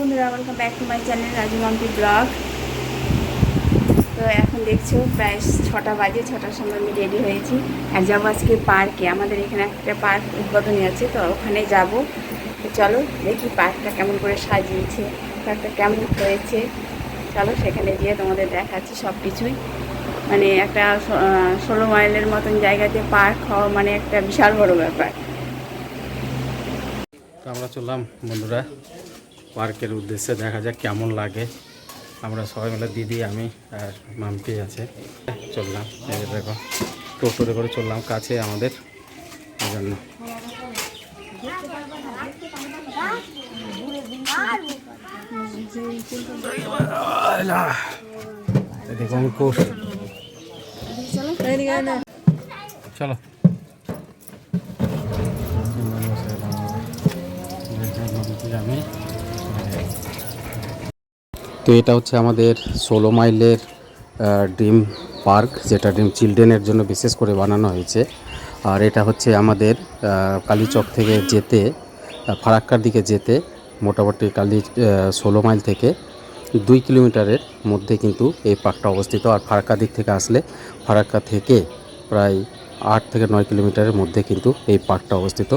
To my channel Raju Mampi vlog তো এখন দেখছ, প্রায় ছটা বাজে, ছটার সময় আমি রেডি হয়েছি। আর যাব আজকে পার্কে আমাদের এখানে একটা পার্ক উদ্বোধনী আছে, তো ওখানে যাব। তো চলো দেখি পার্কটা কেমন করে সাজিয়েছে পার্কটা কেমন হয়েছে। চলো সেখানে গিয়ে তোমাদের দেখাচ্ছি সব কিছুই মানে একটা ষোলো মাইলের মতন জায়গাতে পার্ক হওয়া মানে একটা বিশাল বড় ব্যাপার। আমরা চললাম, বন্ধুরা। পার্কের উদ্দেশ্যে দেখা যাক কেমন লাগে। আমরা সবাই মিলে, দিদি, আমি আর মাম্পি আছে। চললাম দেখো, টোটোতে করে চললাম কাছে আমাদের। জন্য। অঙ্কুর। চলো। আমি তো এটা হচ্ছে আমাদের ষোলো মাইলের ড্রিম পার্ক, যেটা ড্রিম চিলড্রেনের জন্য বিশেষ করে বানানো হয়েছে। আর এটা হচ্ছে আমাদের কালীচক থেকে যেতে ফারাক্কার দিকে যেতে, মোটামুটি কালী ষোলো মাইল থেকে দুই কিলোমিটারের মধ্যে কিন্তু এই পার্কটা অবস্থিত। আর ফারাক্কা দিক থেকে আসলে ফারাক্কা থেকে প্রায় আট থেকে নয় কিলোমিটারের মধ্যে কিন্তু এই পার্কটা অবস্থিত,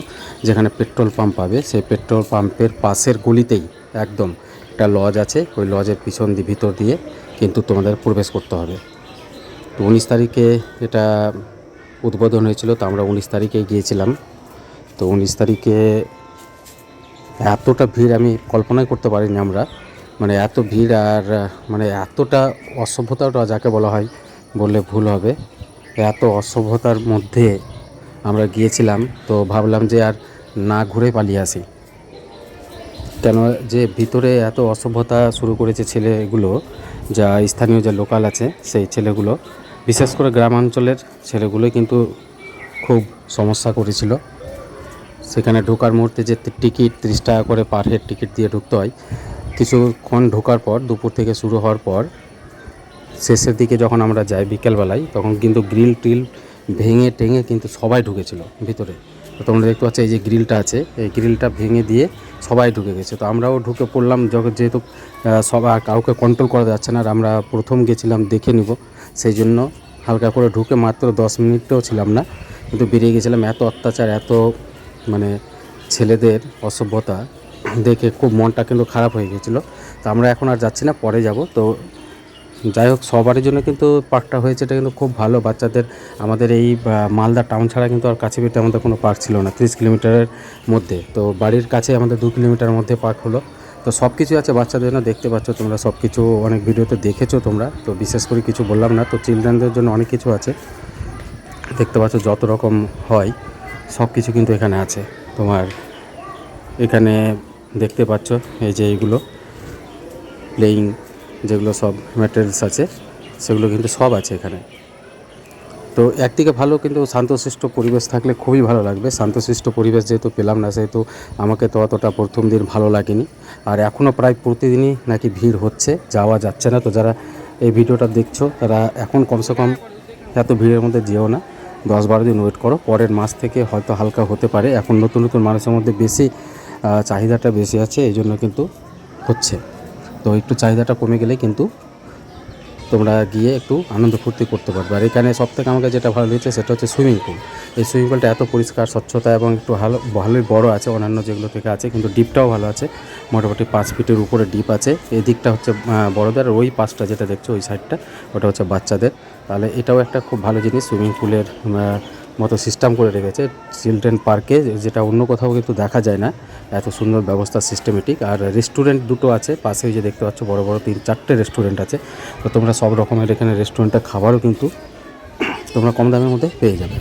যেখানে পেট্রোল পাম্প পাবে। সেই পেট্রোল পাম্পের পাশের গলিতেই একদম একটা লজ আছে, ওই লজের পিছন দিয়ে ভিতর দিয়ে কিন্তু তোমাদের প্রবেশ করতে হবে। তো উনিশ তারিখে এটা উদ্বোধন হয়েছিল, তো আমরা উনিশ তারিখে গিয়েছিলাম। তো উনিশ তারিখে এতটা ভিড় আমি কল্পনাই করতে পারিনি আমরা। মানে এত ভিড় আর মানে এতটা অসভ্যতাটা যাকে বলা হয়, বললে ভুল হবে। এত অসভ্যতার মধ্যে আমরা গিয়েছিলাম, তো ভাবলাম যে আর না ঘুরে পালিয়ে আসি। কেন যে ভিতরে এত অসভ্যতা শুরু করেছে ছেলেগুলো, যা স্থানীয় যে লোকাল আছে সেই ছেলেগুলো, বিশেষ করে গ্রামাঞ্চলের ছেলেগুলো কিন্তু খুব সমস্যা করেছিল। সেখানে ঢোকার মুহূর্তে যে টিকিট তিরিশ টাকা করে পার হেড টিকিট দিয়ে ঢুকতে হয়, কিছুক্ষণ ঢোকার পর, দুপুর থেকে শুরু হওয়ার পর, শেষের দিকে যখন আমরা যাই বিকেলবেলায়, তখন কিন্তু গ্রিল টিল ভেঙে টেঙে কিন্তু সবাই ঢুকেছিল ভিতরে। তো তোমরা দেখতে পাচ্ছ এই যে গ্রিলটা আছে, এই গ্রিলটা ভেঙে দিয়ে সবাই ঢুকে গেছে। তো আমরাও ঢুকে পড়লাম যেহেতু সবাই কাউকে কন্ট্রোল করা যাচ্ছে না, আর আমরা প্রথম গেছিলাম দেখে নিব। সেই জন্য হালকা করে ঢুকে মাত্র দশ মিনিটও ছিলাম না, কিন্তু বেরিয়ে গেছিলাম। এত অত্যাচার, এত মানে ছেলেদের অসভ্যতা দেখে খুব মনটা কিন্তু খারাপ হয়ে গেছিল। তো আমরা এখন আর যাচ্ছি না, পরে যাব। তো যাই হোক, সবারই জন্য কিন্তু পার্কটা হয়েছে, এটা কিন্তু খুব ভালো। বাচ্চাদের আমাদের এই মালদা টাউন ছাড়া কিন্তু আর কাছে পিঠে আমাদের কোনো পার্ক ছিল না, তিরিশ কিলোমিটারের মধ্যে। তো বাড়ির কাছে আমাদের দু কিলোমিটারের মধ্যে পার্ক হলো। তো সব কিছু আছে বাচ্চাদের জন্য, দেখতে পাচ্ছ তোমরা সব কিছু অনেক ভিডিওতে দেখেছ তোমরা। তো বিশেষ করে কিছু বললাম না, তো চিলড্রেনদের জন্য অনেক কিছু আছে। দেখতে পাচ্ছ যত রকম হয় সব কিছু কিন্তু এখানে আছে। তোমার এখানে দেখতে পাচ্ছ এই যে এইগুলো প্লেয়িং যেগুলো সব ম্যাটেরিয়ালস আছে, সেগুলো কিন্তু সব আছে এখানে। তো একদিকে ভালো কিন্তু শান্তশিষ্ট পরিবেশ থাকলে খুবই ভালো লাগবে। শান্তশিষ্ট পরিবেশ যেহেতু পেলাম না, সেহেতু আমাকে তো অতটা প্রথম দিন ভালো লাগেনি। আর এখনও প্রায় প্রতিদিনই নাকি ভিড় হচ্ছে, যাওয়া যাচ্ছে না। তো যারা এই ভিডিওটা দেখছ, তারা এখন কমসে কম এত ভিড়ের মধ্যে যেও না। দশ বারো দিন ওয়েট করো। পরের মাস থেকে হয়তো হালকা হতে পারে। এখন নতুন নতুন মানুষের মধ্যে বেশি চাহিদাটা বেশি আছে এই জন্য কিন্তু হচ্ছে। তো একটু চাহিদাটা কমে গেলে কিন্তু তোমরা গিয়ে একটু আনন্দ ফুর্তি করতে পারবে। আর এখানে সব থেকে আমাকে যেটা ভালো লেগেছে সেটা হচ্ছে সুইমিং পুল। এই সুইমিং পুলটা এত পরিষ্কার, স্বচ্ছতা এবং একটু ভালো, ভালোই বড় আছে, অন্যান্য যেগুলো থেকে আছে, কিন্তু ডিপটাও ভালো আছে। মোটামুটি পাঁচ ফিটের উপরে ডিপ আছে। এই দিকটা হচ্ছে বড়দের, ওই পাশটা যেটা দেখছ, ওই সাইডটা, ওটা হচ্ছে বাচ্চাদের। তাহলে এটাও একটা খুব ভালো জিনিস সুইমিং পুলের মতো সিস্টেম করে রেখেছে চিলড্রেন পার্কে যেটা অন্য কোথাও কিন্তু দেখা যায় না। এত সুন্দর ব্যবস্থা সিস্টেমেটিক আর রেস্টুরেন্ট দুটো আছে, পাশে যে দেখতে পাচ্ছ বড় বড় তিন চারটে রেস্টুরেন্ট আছে। তো তোমরা সব রকমের এখানে রেস্টুরেন্টের খাবারও কিন্তু তোমরা কম দামের মধ্যে পেয়ে যাবে।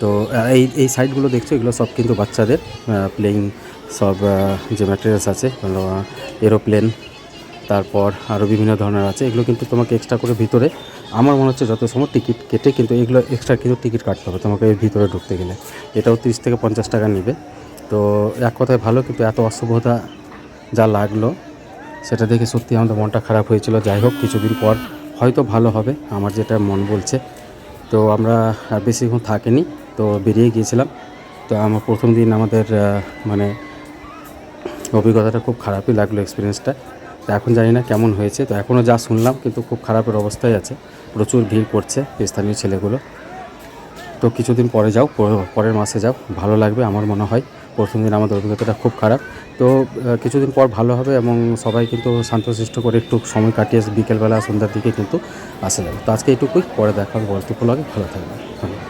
তো এই এই সাইটগুলো দেখছ, এগুলো সব কিন্তু বাচ্চাদের প্লেইং সব যে ম্যাটেরিয়ালস আছে এরোপ্লেন তারপর আরও বিভিন্ন ধরনের আছে। এগুলো কিন্তু তোমাকে এক্সট্রা করে ভিতরে, আমার মনে হচ্ছে যত সময় টিকিট কেটে কিন্তু এগুলো এক্সট্রা কিন্তু টিকিট কাটতে হবে তোমাকে ভিতরে ঢুকতে গেলে। এটাও তিরিশ থেকে পঞ্চাশ টাকা নেবে। তো এক কথায় ভালো কিন্তু এত অসভ্যতা যা লাগল, সেটা দেখে সত্যি আমাদের মনটা খারাপ হয়েছিল। যাই হোক, কিছুদিন পর হয়তো ভালো হবে, আমার যেটা মন বলছে। তো আমরা আর বেশিক্ষণ থাকিনি, তো বেরিয়ে গিয়েছিলাম। তো আমার প্রথম দিন আমাদের মানে অভিজ্ঞতাটা খুব খারাপই লাগল এক্সপিরিয়েন্সটা তো এখন জানি না কেমন হয়েছে। তো এখনও যা শুনলাম, কিন্তু খুব খারাপের অবস্থায় আছে। প্রচুর ভিড় করছে স্থানীয় ছেলেগুলো। তো কিছুদিন পরে যাও পরের মাসে যাও। ভালো লাগবে আমার মনে হয়। প্রথম দিন আমাদের অভিজ্ঞতাটা খুব খারাপ। তো কিছুদিন পর ভালো হবে এবং সবাই কিন্তু শান্তশিষ্ট করে একটু সময় কাটিয়ে বিকেলবেলা সন্ধ্যার দিকে কিন্তু আসা যাবে। তো আজকে এটুকুই। পরে দেখা বলতে লাগে। ভালো থাকবে ধন্যবাদ।